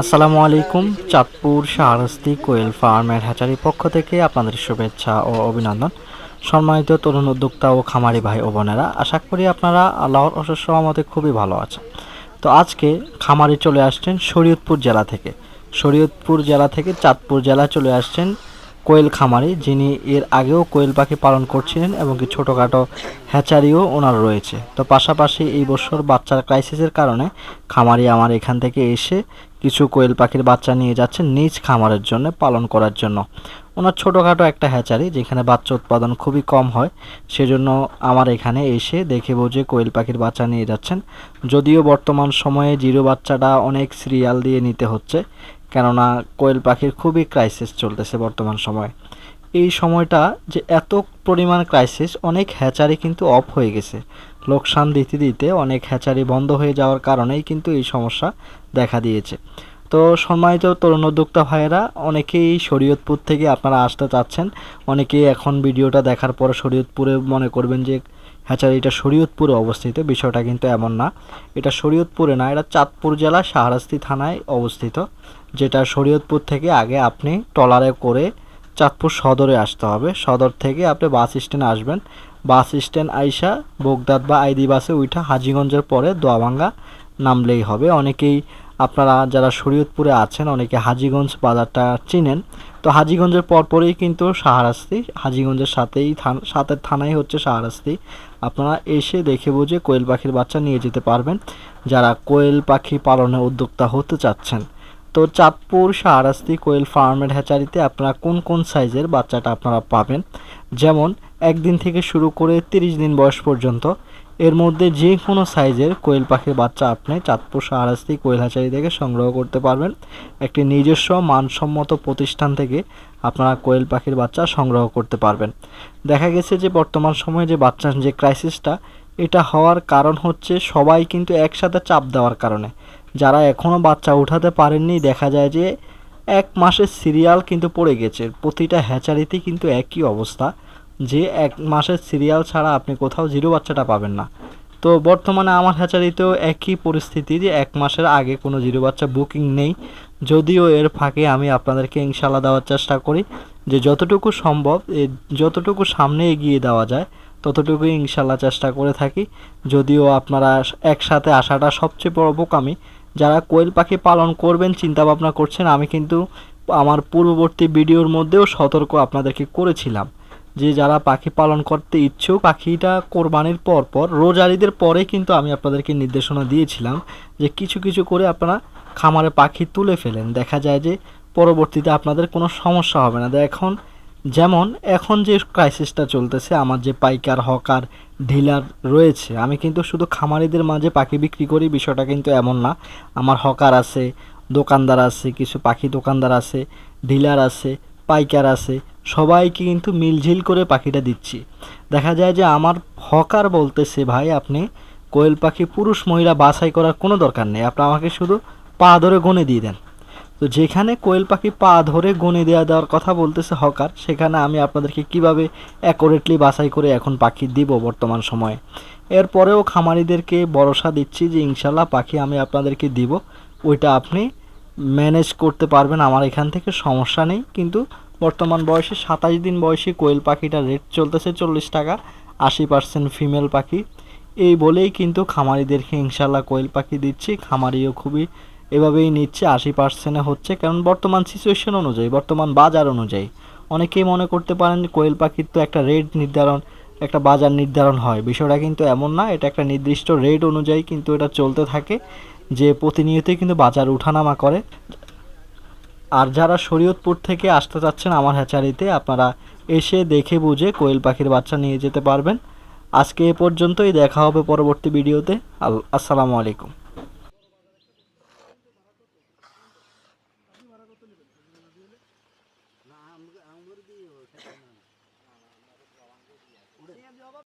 আসসালামু আলাইকুম, চাঁদপুর শাহরাস্তি কোয়েল ফার্মের হ্যাচারির পক্ষ থেকে আপনাদের শুভেচ্ছা ও অভিনন্দন। সম্মানিত তরুণ উদ্যোক্তা ও খামারি ভাই ও বোনেরা, আশা করি আপনারা আল্লাহর অশেষ রহমতে খুবই ভালো আছেন। তো আজকে খামারি চলে আসছেন শরীয়তপুর জেলা থেকে। শরীয়তপুর জেলা থেকে চাঁদপুর জেলা চলে আসছেন কোয়েল খামারি, যিনি এর আগেও কোয়েল পাখি পালন করছিলেন এবং কি ছোটোখাটো হ্যাচারিও ওনার রয়েছে। তো পাশাপাশি এই বছর বাচ্চার ক্রাইসিসের কারণে খামারি আমার এখান থেকে এসে কিছু কোয়েল পাখির বাচ্চা নিয়ে যাচ্ছেন নিজ খামারের জন্য পালন করার জন্য। ওনার ছোটোখাটো একটা হ্যাচারি, যেখানে বাচ্চা উৎপাদন খুবই কম হয়। সেজন্য আমার এখানে এসে দেখে বোঝে কোয়েল পাখির বাচ্চা নিয়ে যাচ্ছেন। যদিও বর্তমান সময়ে জিরো বাচ্চাটা অনেক সিরিয়াল দিয়ে নিতে হচ্ছে, কেননা কোয়েল পাখির খুবই ক্রাইসিস চলতেছে বর্তমান সময়ে। এই সময়টা যে এত পরিমাণ ক্রাইসিস অনেক হ্যাচারি কিন্তু অফ হয়ে গেছে। লোকসান দিতে দিতে অনেক হ্যাচারি বন্ধ হয়ে যাওয়ার কারণেই কিন্তু এই সমস্যা দেখা দিয়েছে। তো সম্মানিত তরুণ উদ্যোক্তা ভাইয়েরা, অনেকেই শরীয়তপুর থেকে আপনারা আসতে চাচ্ছেন। অনেকেই এখন ভিডিওটা দেখার পর শরীয়তপুরে মনে করবেন যে হ্যাচারিটা শরীয়তপুরে অবস্থিত, বিষয়টা কিন্তু এমন না। এটা শরীয়তপুরে না, এটা চাঁদপুর জেলা শাহরাস্তি থানায় অবস্থিত, যেটা শরীয়তপুর থেকে আগে আপনি ট্রলারে করে চাঁদপুর সদরে আসতে হবে। সদর থেকে আপনি বাস স্ট্যান্ড আসবেন। বাস স্ট্যান্ড আইসা বগদাদ বা আইদি বাসে উঠা হাজিগঞ্জের পরে দোয়াভাঙ্গা নামলেই হবে। অনেকেই আপনারা যারা শরীয়তপুরে আছেন, অনেকে হাজিগঞ্জ বাজারটা চিনেন। তো হাজিগঞ্জের পরপরেই কিন্তু সাহারাস্তি হাজিগঞ্জের সাথেই থান- সাথে থানাই হচ্ছে সাহারাস্তি আপনারা এসে দেখে বুঝে কোয়েল পাখির বাচ্চা নিয়ে যেতে পারবেন। যারা কোয়েল পাখি পালনে উদ্যোক্তা হতে চাচ্ছেন। তো চাঁদপুর শাহরাস্তি কোয়েল ফার্মের হ্যাচারিতে আপনারা কোন কোন সাইজের বাচ্চাটা আপনারা পাবেন? যেমন, একদিন থেকে শুরু করে তিরিশ দিন বয়স পর্যন্ত, এর মধ্যে যে কোনো সাইজের কোয়েল পাখির বাচ্চা আপনি চাঁদপুর শাহরাস্তি কোয়েল হ্যাচারি থেকে সংগ্রহ করতে পারবেন। একটি নিজস্ব মানসম্মত প্রতিষ্ঠান থেকে আপনারা কোয়েল পাখির বাচ্চা সংগ্রহ করতে পারবেন। দেখা গেছে যে বর্তমান সময়ে যে বাচ্চার যে ক্রাইসিসটা এটা হওয়ার কারণ হচ্ছে সবাই কিন্তু একসাথে চাপ দেওয়ার কারণে। যারা এখনও বাচ্চা উঠাতে পারেননি, দেখা যায় যে এক মাসের সিরিয়াল কিন্তু পড়ে গেছে। প্রতিটা হ্যাচারিতেই কিন্তু একই অবস্থা, যে এক মাসের সিরিয়াল ছাড়া আপনি কোথাও জিরো বাচ্চাটা পাবেন না। তো বর্তমানে আমার হ্যাচারিতেও একই পরিস্থিতি যে এক মাসের আগে কোনো জিরো বাচ্চা বুকিং নেই। যদিও এর ফাঁকে আমি আপনাদেরকে ইনশাল্লাহ দেওয়ার চেষ্টা করি যে যতটুকু সম্ভব যতটুকু সামনে এগিয়ে দেওয়া যায়, ততটুকুই ইনশাল্লাহ চেষ্টা করে থাকি। যদিও আপনারা একসাথে আসাটা সবচেয়ে বড় বোকামি যারা কোয়েল পাখি পালন করবেন চিন্তা ভাবনা করছেন, আমি কিন্তু আমার পূর্ববর্তী ভিডিওর মধ্যেও সতর্ক আপনাদেরকে করেছিলাম যে যারা পাখি পালন করতে ইচ্ছুক, পাখিটা কোরবানির পর পর রোজারিদের পরে কিন্তু আমি আপনাদেরকে নির্দেশনা দিয়েছিলাম যে কিছু কিছু করে আপনারা খামারে পাখি তুলে ফেলেন। দেখা যায় যে পরবর্তীতে আপনাদের কোনো সমস্যা হবে না। এখন যেমন, এখন যে ক্রাইসিসটা চলতেছে, আমার যে পাইকার, হকার ডিলার রয়েছে, আমি কিন্তু শুধু খামারিদের মাঝে পাখি বিক্রি করি, বিষয়টা কিন্তু এমন না। আমার হকার আছে, দোকানদার আছে, কিছু পাখি দোকানদার আছে ডিলার আছে, পাইকার আছে, সবাইকে কিন্তু মিলঝিল করে পাখিটা দিচ্ছি। দেখা যায় যে আমার হকার বলতেছে, ভাই, আপনি কোয়েল পাখি পুরুষ মহিলা বাছাই করার কোনো দরকার নেই। আপনি আমাকে শুধু পা ধরে গনে দিয়ে দেন। তো যেখানে কোয়েল পাখি পা ধরে গনে দেওয়া দেওয়ার কথা বলতেছে হকার, সেখানে আমি আপনাদেরকে কীভাবে অ্যাকোরেটলি বাছাই করে এখন পাখি দিব বর্তমান সময়ে। এরপরেও খামারিদেরকে ভরসা দিচ্ছি যে ইনশাল্লাহ পাখি আমি আপনাদেরকে দিব। ওইটা আপনি ম্যানেজ করতে পারবেন, আমার এখান থেকে সমস্যা নেই। কিন্তু বর্তমান বয়সে সাতাশ দিন বয়সী কোয়েল পাখিটা রেট চলতেছে চল্লিশ টাকা, আশি পার্সেন্ট ফিমেল পাখি। এই বলেই কিন্তু খামারিদেরকে ইনশাল্লাহ কোয়েল পাখি দিচ্ছি। খামারিও খুবই এভাবেই নিচ্ছে আশি পার্সেন্টে হচ্ছে, কারণ বর্তমান সিচুয়েশন অনুযায়ী, বর্তমান বাজার অনুযায়ী। অনেকেই মনে করতে পারেন কোয়েল পাখির তো একটা রেট নির্ধারণ, একটা বাজার নির্ধারণ হয়। বিষয়টা কিন্তু এমন না, এটা একটা নির্দিষ্ট রেট অনুযায়ী কিন্তু এটা চলতে থাকে, যে প্রতিনিয়তই কিন্তু বাজার উঠানামা করে। আর যারা শরীয়তপুর থেকে আসতে চাচ্ছেন আমার হ্যাচারিতে, আপনারা এসে দেখে বুঝে কোয়েল পাখির বাচ্চা নিয়ে যেতে পারবেন। আজকে এ পর্যন্তই, দেখা হবে পরবর্তী ভিডিওতে আসসালামু আলাইকুম। নেবেন না আমরা দিয়ে ওঠে না